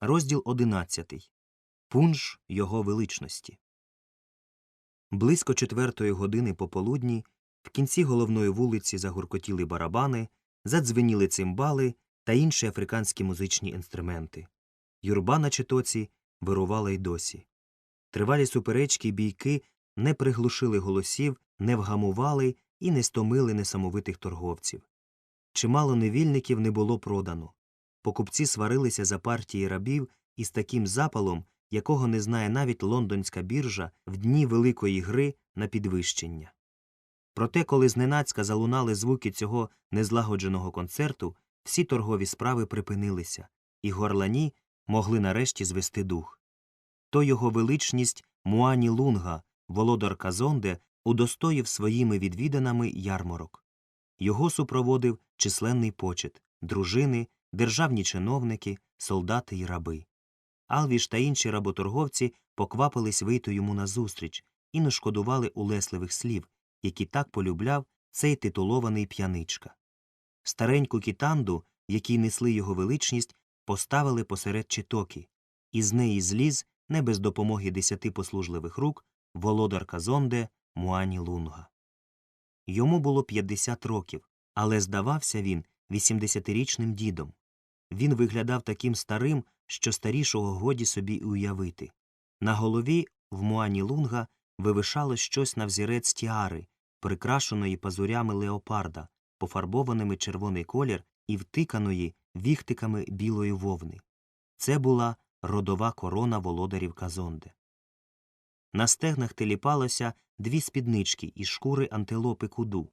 Розділ одинадцятий. Пунш його величності. Близько четвертої години пополудні в кінці головної вулиці загуркотіли барабани, задзвеніли цимбали та інші африканські музичні інструменти. Юрба на читоці вирувала й досі. Тривалі суперечки й бійки не приглушили голосів, не вгамували і не стомили несамовитих торговців. Чимало невільників не було продано. Покупці сварилися за партії рабів із таким запалом, якого не знає навіть лондонська біржа в дні великої гри на підвищення. Проте, коли зненацька залунали звуки цього незлагодженого концерту, всі торгові справи припинилися, і горлані могли нарешті звести дух. То його величність Муані Лунга, володар Казонде, удостоїв своїми відвіданами ярмарок. Його супроводив численний почет, дружини, державні чиновники, солдати й раби. Алвіш та інші работорговці поквапились вийти йому назустріч і не шкодували улесливих слів, які так полюбляв цей титулований п'яничка. Стареньку кітанду, якій несли його величність, поставили посеред читоки, і з неї зліз, не без допомоги десяти послужливих рук, володар Казонде Муані Лунга. Йому було 50 років, але здавався він 80-річним дідом. Він виглядав таким старим, що старішого годі собі уявити. На голові в Муані Лунга вивишало щось на взірець тіари, прикрашеної пазурями леопарда, пофарбованими червоний колір і втиканої віхтиками білої вовни. Це була родова корона володарів Казонде. На стегнах теліпалося дві спіднички із шкури антилопи куду,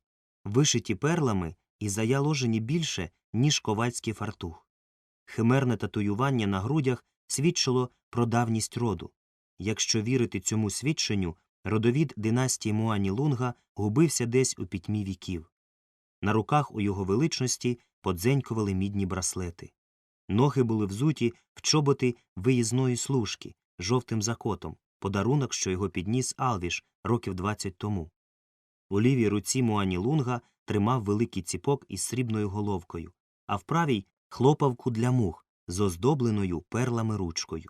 вишиті перлами і заяложені більше, ніж ковальський фартух. Химерне татуювання на грудях свідчило про давність роду. Якщо вірити цьому свідченню, родовід династії Муані Лунга губився десь у пітьмі віків. На руках у його величності подзенькували мідні браслети. Ноги були взуті в чоботи виїзної служки жовтим закотом, подарунок, що його підніс Алвіш років 20 тому. У лівій руці Муані Лунга тримав великий ціпок із срібною головкою, а в правій хлопавку для мух з оздобленою перлами ручкою.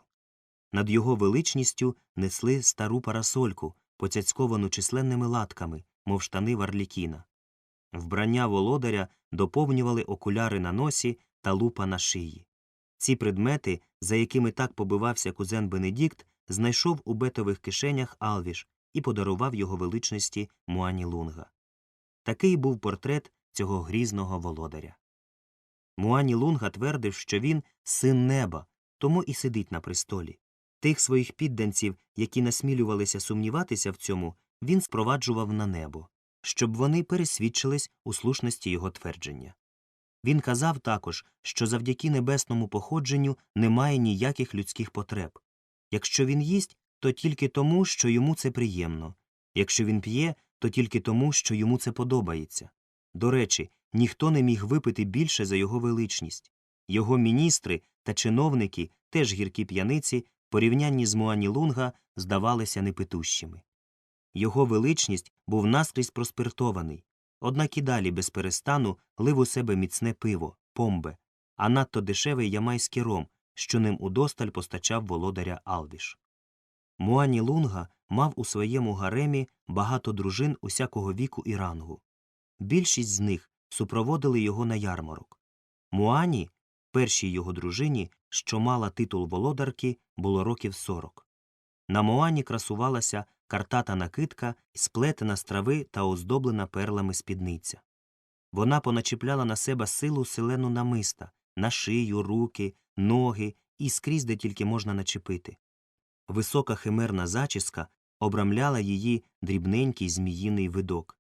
Над його величністю несли стару парасольку, поцяцьковану численними латками, мов штани Варлікіна. Вбрання володаря доповнювали окуляри на носі та лупа на шиї. Ці предмети, за якими так побивався кузен Бенедікт, знайшов у бетових кишенях Алвіш і подарував його величності Муані Лунга. Такий був портрет цього грізного володаря. Муані Лунга твердив, що він син неба, тому і сидить на престолі. Тих своїх підданців, які насмілювалися сумніватися в цьому, він спроваджував на небо, щоб вони пересвідчились у слушності його твердження. Він казав також, що завдяки небесному походженню немає ніяких людських потреб. Якщо він їсть, то тільки тому, що йому це приємно, якщо він п'є, то тільки тому, що йому це подобається. До речі, ніхто не міг випити більше за його величність. Його міністри та чиновники, теж гіркі п'яниці, порівнянні з Муані Лунга, здавалися непитущими. Його величність був наскрізь проспиртований, однак і далі без перестану лив у себе міцне пиво, помбе, а надто дешевий ямайський ром, що ним удосталь постачав володаря Алвіш. Муані Лунга мав у своєму гаремі багато дружин усякого віку і рангу. Більшість з них супроводили його на ярмарок. Муані, першій його дружині, що мала титул володарки, було років сорок. На Муані красувалася картата накидка, сплетена з трави та оздоблена перлами спідниця. Вона поначіпляла на себе силу селену намиста, на шию, руки, ноги і скрізь, де тільки можна начепити. Висока химерна зачіска обрамляла її дрібненький зміїний видок.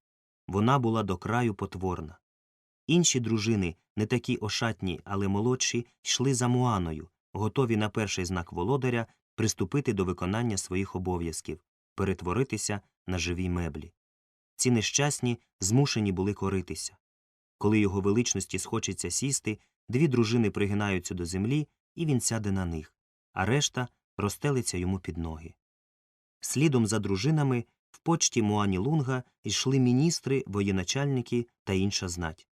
Вона була до краю потворна. Інші дружини, не такі ошатні, але молодші, йшли за Муаною, готові на перший знак володаря приступити до виконання своїх обов'язків, перетворитися на живі меблі. Ці нещасні змушені були коритися. Коли його величності схочеться сісти, дві дружини пригинаються до землі, і він сяде на них, а решта розстелиться йому під ноги. Слідом за дружинами в почті Муані Лунга йшли міністри, воєначальники та інша знать.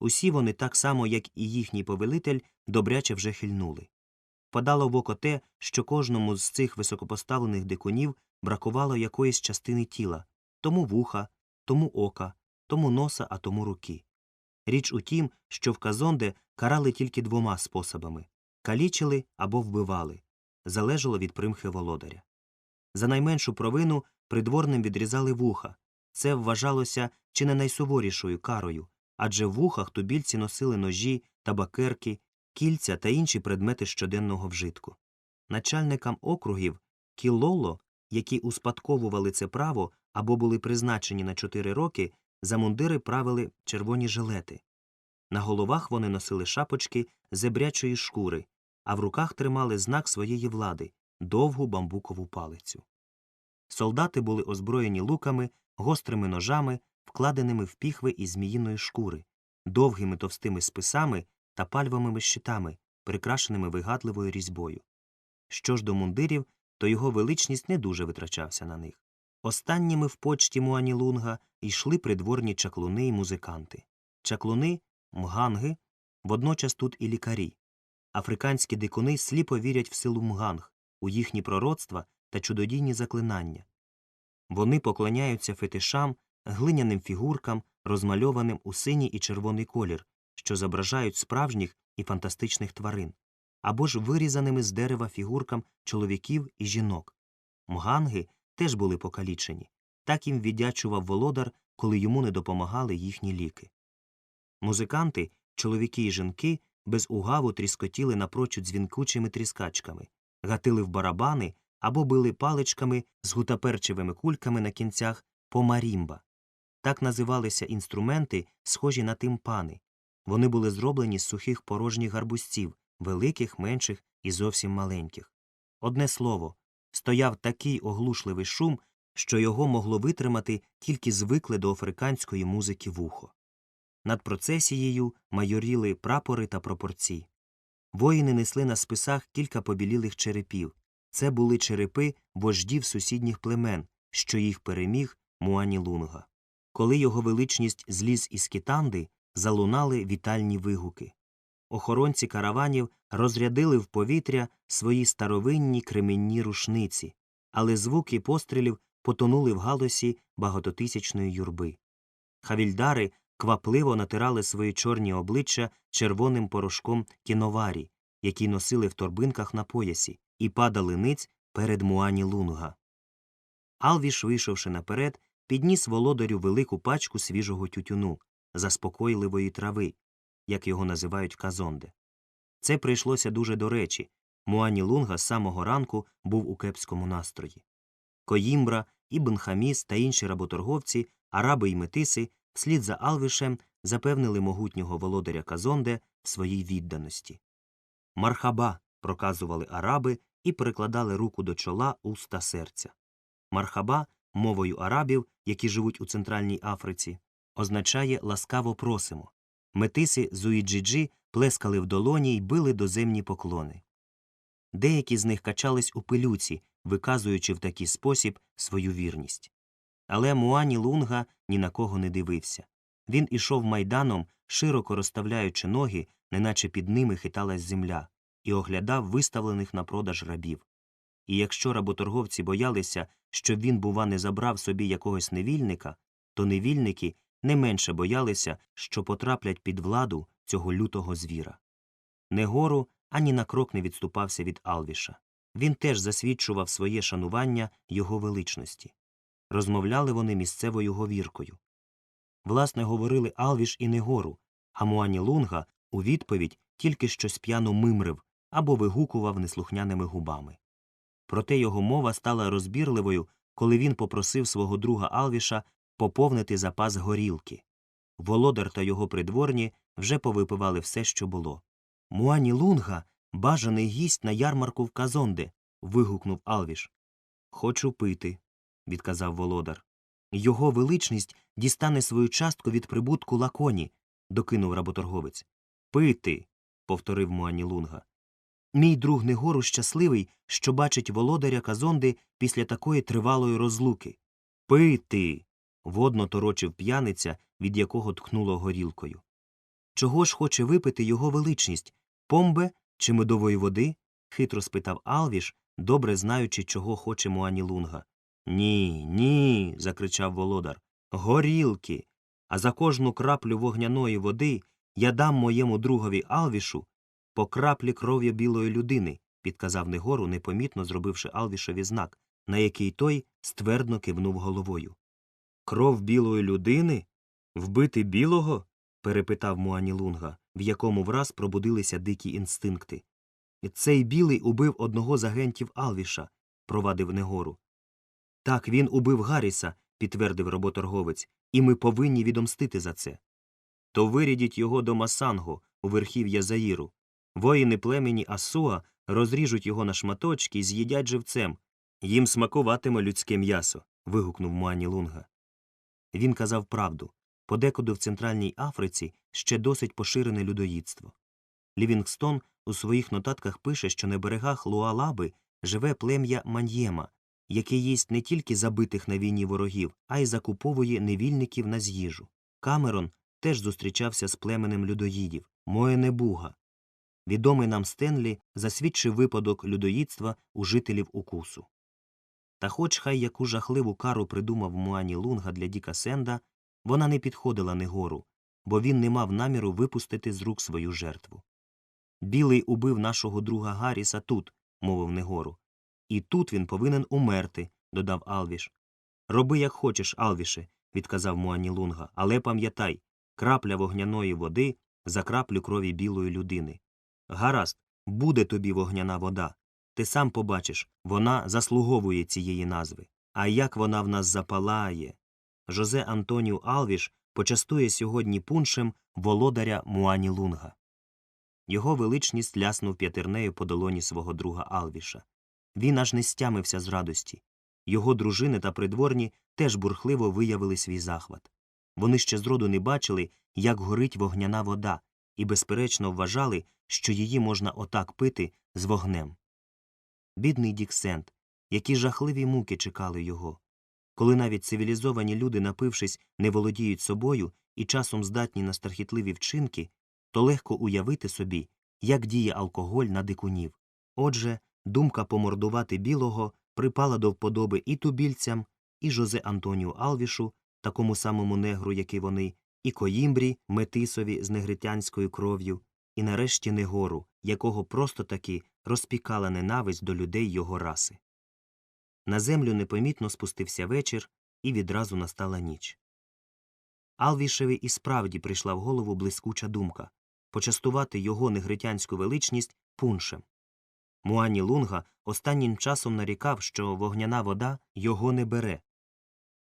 Усі вони так само, як і їхній повелитель, добряче вже хильнули. впадало в око те, що кожному з цих високопоставлених дикунів бракувало якоїсь частини тіла тому вуха, тому ока, тому носа, а тому руки. Річ у тім, що в Казонде карали тільки двома способами калічили або вбивали залежало від примхи володаря. За найменшу провину придворним відрізали вуха. Це вважалося чи не найсуворішою карою, адже в вухах тубільці носили ножі, табакерки, кільця та інші предмети щоденного вжитку. Начальникам округів кілоло, які успадковували це право або були призначені на чотири роки, за мундири правили червоні жилети. На головах вони носили шапочки зебрячої шкури, а в руках тримали знак своєї влади довгу бамбукову палицю. Солдати були озброєні луками, гострими ножами, вкладеними в піхви із зміїної шкури, довгими товстими списами та пальвовими щитами, прикрашеними вигадливою різьбою. Що ж до мундирів, то його величність не дуже витрачався на них. Останніми в почті Муанілунга йшли придворні чаклуни і музиканти. Чаклуни мганги, водночас тут і лікарі. Африканські дикуни сліпо вірять в силу мганг, у їхні пророцтва та чудодійні заклинання. Вони поклоняються фетишам, глиняним фігуркам, розмальованим у синій і червоний колір, що зображають справжніх і фантастичних тварин, або ж вирізаними з дерева фігуркам чоловіків і жінок. Мганги теж були покалічені. Так їм віддячував володар, коли йому не допомагали їхні ліки. Музиканти, чоловіки і жінки, без угаву тріскотіли напрочуд дзвінкучими тріскачками, гатили в барабани або били паличками з гутаперчевими кульками на кінцях помарімба. Так називалися інструменти, схожі на тимпани. Вони були зроблені з сухих порожніх гарбузців, великих, менших і зовсім маленьких. Одне слово, стояв такий оглушливий шум, що його могло витримати тільки звикле до африканської музики вухо. Над процесією майоріли прапори та пропорції. Воїни несли на списах кілька побілілих черепів. Це були черепи вождів сусідніх племен, що їх переміг Муані Лунга. Коли його величність зліз із кітанди, залунали вітальні вигуки. Охоронці караванів розрядили в повітря свої старовинні кременні рушниці, але звуки пострілів потонули в галосі багатотисячної юрби. Хавільдари квапливо натирали свої чорні обличчя червоним порошком кіноварі, які носили в торбинках на поясі, і падали ниць перед Муані Лунга. Алвіш, вийшовши наперед, підніс володарю велику пачку свіжого тютюну, заспокойливої трави, як його називають Казонде. Це прийшлося дуже до речі. Муані Лунга з самого ранку був у кепському настрої. Коїмбра, Ібн Хаміс та інші работорговці, араби й метиси, вслід за Алвішем запевнили могутнього володаря Казонде в своїй відданості. Мархаба проказували араби і перекладали руку до чола уста серця. Мархаба, мовою арабів, які живуть у Центральній Африці, означає ласкаво просимо. Метиси зуїджиджі плескали в долоні й били доземні поклони. Деякі з них качались у пилюці, виказуючи в такий спосіб свою вірність. Але Муані Лунга ні на кого не дивився. Він ішов майданом, широко розставляючи ноги, неначе під ними хиталась земля, і оглядав виставлених на продаж рабів. І якщо работорговці боялися, щоб він, бува, не забрав собі якогось невільника, то невільники не менше боялися, що потраплять під владу цього лютого звіра. Негору ані на крок не відступався від Алвіша. Він теж засвідчував своє шанування його величності. Розмовляли вони місцевою говіркою. Власне, говорили Алвіш і Негору, а Муані Лунга у відповідь тільки щось п'яно мимрив або вигукував неслухняними губами. Проте його мова стала розбірливою, коли він попросив свого друга Алвіша поповнити запас горілки. Володар та його придворні вже повипивали все, що було. Муані Лунга бажаний гість на ярмарку в Казонде. вигукнув Алвіш. Хочу пити, відказав володар. Його величність дістане свою частку від прибутку лаконі, докинув работорговець. Пити. повторив Муані Лунга. Мій друг Негору щасливий, що бачить володаря Казонди після такої тривалої розлуки. Пити. водно торочив п'яниця, від якого тхнуло горілкою. Чого ж хоче випити його величність помбе чи медової води? хитро спитав Алвіш, добре знаючи, чого хоче Муані Лунга. Ні, ні. закричав володар. Горілки. А за кожну краплю вогняної води я дам моєму другові Алвішу по краплі кров'я білої людини, підказав Негору, непомітно зробивши Алвішові знак, на який той ствердно кивнув головою. Кров білої людини? Вбити білого? перепитав Муані Лунга, в якому враз пробудилися дикі інстинкти. Цей білий убив одного з агентів Алвіша, провадив Негору. Так, він убив Гарріса, підтвердив роботорговець, і ми повинні відомстити за це. То вирядіть його до Масанго, у верхів'я Заїру. Воїни племені Асуа розріжуть його на шматочки і з'їдять живцем. Їм смакуватиме людське м'ясо. вигукнув Муані Лунга. Він казав правду. Подекуди в Центральній Африці ще досить поширене людоїдство. Лівінгстон у своїх нотатках пише, що на берегах Луалаби живе плем'я Маньєма, яке їсть не тільки забитих на війні ворогів, а й закуповує невільників на з'їжу. Камерон теж зустрічався з племенем людоїдів Моенебуга. Відомий нам Стенлі засвідчив випадок людоїдства у жителів укусу. Та хоч хай яку жахливу кару придумав Муані Лунга для Діка Сенда, вона не підходила Негору, бо він не мав наміру випустити з рук свою жертву. Білий убив нашого друга Гарріса тут, мовив Негору. І тут він повинен умерти, додав Алвіш. Роби, як хочеш, Алвіше, відказав Муані Лунга, але пам'ятай крапля вогняної води за краплю крові білої людини. Гаразд, буде тобі вогняна вода. Ти сам побачиш, вона заслуговує цієї назви. А як вона в нас запалає. Жозе Антоніу Алвіш почастує сьогодні пуншем володаря Муані Лунга. Його величність ляснув п'ятернею по долоні свого друга Алвіша. Він аж не стямився з радості. Його дружини та придворні теж бурхливо виявили свій захват. Вони ще зроду не бачили, як горить вогняна вода, і безперечно вважали, що її можна отак пити з вогнем. Бідний Діксент, які жахливі муки чекали його. Коли навіть цивілізовані люди, напившись, не володіють собою і часом здатні на страхітливі вчинки, то легко уявити собі, як діє алкоголь на дикунів. Отже, думка помордувати білого припала до вподоби і тубільцям, і Жозе Антонію Алвішу, такому самому негру, як і вони, і Коїмбрі, метисові з негритянською кров'ю, і нарешті Негору, якого просто таки розпікала ненависть до людей його раси. На землю непомітно спустився вечір, і відразу настала ніч. Алвішеві і справді прийшла в голову блискуча думка почастувати його негритянську величність пуншем. Муані Лунга останнім часом нарікав, що вогняна вода його не бере.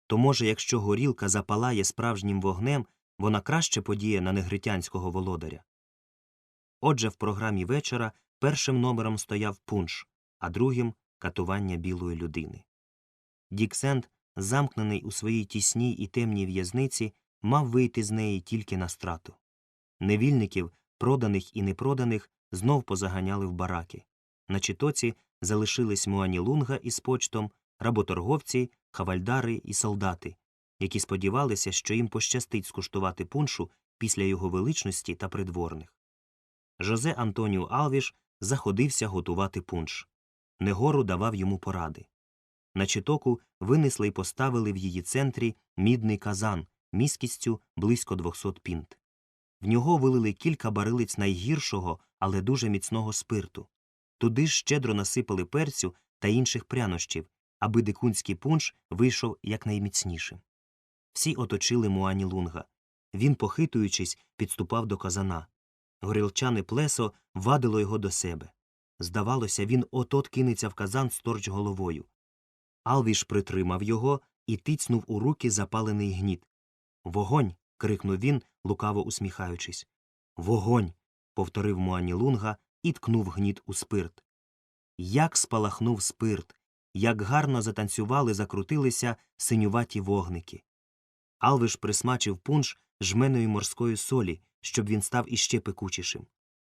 То, може, якщо горілка запалає справжнім вогнем, вона краще подіє на негритянського володаря. Отже, в програмі вечора першим номером стояв пунш, а другим катування білої людини. Діксент, замкнений у своїй тісній і темній в'язниці, мав вийти з неї тільки на страту. Невільників, проданих і непроданих, знов позаганяли в бараки. На читоці залишились Муані Лунга із почтом, работорговці, хавальдари і солдати, які сподівалися, що їм пощастить скуштувати пуншу після його величності та придворних. Жозе Антоніу Алвіш заходився готувати пунш. Негору давав йому поради. На читоку винесли й поставили в її центрі мідний казан міськістю близько 200 пінт. В нього вилили кілька барилиць найгіршого, але дуже міцного спирту. Туди ж щедро насипали перцю та інших прянощів, аби дикунський пунш вийшов якнайміцнішим. Всі оточили Муані Лунга. Він, похитуючись, підступав до казана. Горілчане плесо вадило його до себе. Здавалося, він от-от кинеться в казан сторч головою. Алвіш притримав його і тицнув у руки запалений гніт. Вогонь. крикнув він, лукаво усміхаючись. Вогонь. повторив Муані Лунга і ткнув гніт у спирт. Як спалахнув спирт, як гарно затанцювали, закрутилися синюваті вогники. Алвиш присмачив пунш жменої морської солі, щоб він став іще пекучішим.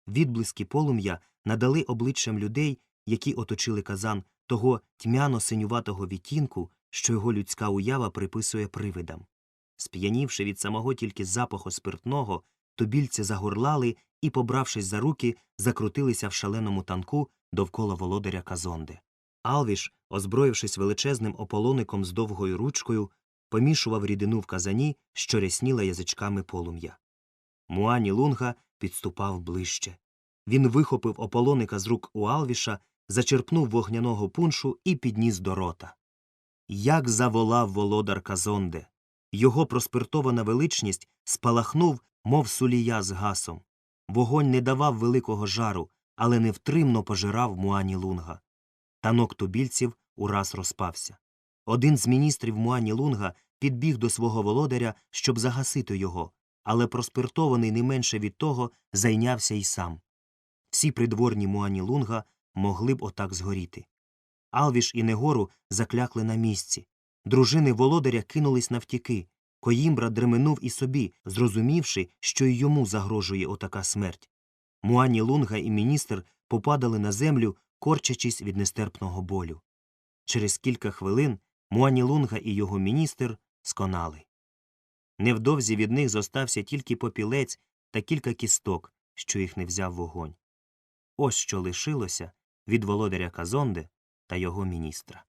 Відблиски полум'я надали обличчям людей, які оточили казан, того тьмяно синюватого відтінку, що його людська уява приписує привидам. Сп'янівши від самого тільки запаху спиртного, тубільці загорлали і, побравшись за руки, закрутилися в шаленому танку довкола володаря Казонди. Алвіш, озброївшись величезним ополоником з довгою ручкою, помішував рідину в казані, що рясніла язичками полум'я. Муані Лунга підступав ближче. Він вихопив ополоника з рук у Алвіша, зачерпнув вогняного пуншу і підніс до рота. Як заволав володар Казонде! Його проспиртована величність спалахнув, мов сулія з гасом. Вогонь не давав великого жару, але невтримно пожирав Муані Лунга. Танок тубільців ураз розпався. Один з міністрів Муані Лунга підбіг до свого володаря, щоб загасити його, але проспиртований не менше від того зайнявся й сам. Всі придворні Муані Лунга могли б отак згоріти. Алвіш і Негору заклякли на місці. Дружини володаря кинулись навтіки. Коїмбра дременув і собі, зрозумівши, що й йому загрожує отака смерть. Муані Лунга і міністр попадали на землю, корчачись від нестерпного болю. Через кілька хвилин Муані Лунга і його міністр сконали. Невдовзі від них зостався тільки попілець та кілька кісток, що їх не взяв вогонь. Ось що лишилося від володаря Казонде та його міністра.